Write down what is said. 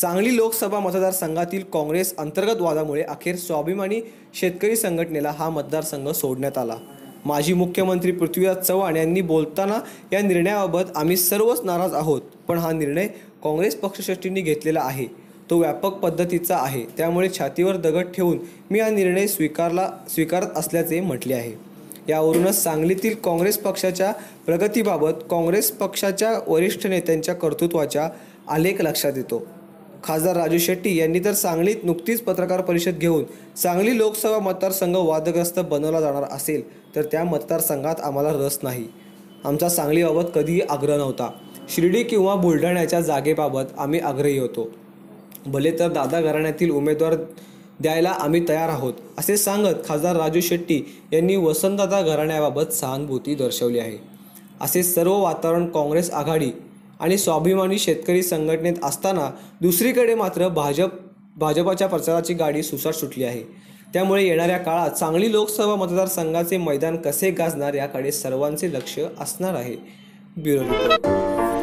सांगली लोकसभा मतदारसंघातील काँग्रेस अंतर्गत वादामुळे अखेर स्वाभिमानी शेतकरी संघटनेला हा मतदारसंघ सोडण्यात आला. माजी मुख्यमंत्री पृथ्वीराज चव्हाण यांनी बोलताना या निर्णयाबाबत आम्ही सर्वच नाराज आहोत पण हा निर्णय काँग्रेस पक्षश्रेष्ठींनी घेतलेला आहे. तो व्यापक पद्धतीचा आहे त्यामुळे छातीवर दगड ठेवून मी हा निर्णय स्वीकारला स्वीकारत असल्याचे म्हटले आहे. यावरूनच सांगलीतील काँग्रेस पक्षाच्या प्रगतीबाबत काँग्रेस पक्षाच्या वरिष्ठ नेत्यांच्या कर्तृत्वाच्या आलेख लक्षात येतो. खासदार राजू शेट्टी यांनी तर सांगलीत नुकतीच पत्रकार परिषद घेऊन सांगली लोकसभा मतदारसंघ वादग्रस्त बनवला जाणार असेल तर त्या मतदारसंघात आम्हाला रस नाही. आमचा सांगलीबाबत कधीही आग्रह नव्हता. शिर्डी किंवा बुलढाण्याच्या जागेबाबत आम्ही आग्रही होतो. भले तर दादा घराण्यातील उमेदवार द्यायला आम्ही तयार आहोत असे सांगत खासदार राजू शेट्टी यांनी वसंतदादा घराण्याबाबत सहानुभूती दर्शवली आहे. असे सर्व वातावरण काँग्रेस आघाडी आणि स्वाभिमानी शेतकरी संघटनेत असताना दुसरीकडे मात्र भाजप भाजपाच्या प्रचाराची गाडी सुसाट सुटली आहे. त्यामुळे येणाऱ्या काळात सांगली लोकसभा मतदारसंघाचे मैदान कसे गाजणार याकडे सर्वांचे लक्ष असणार आहे. Bureau report.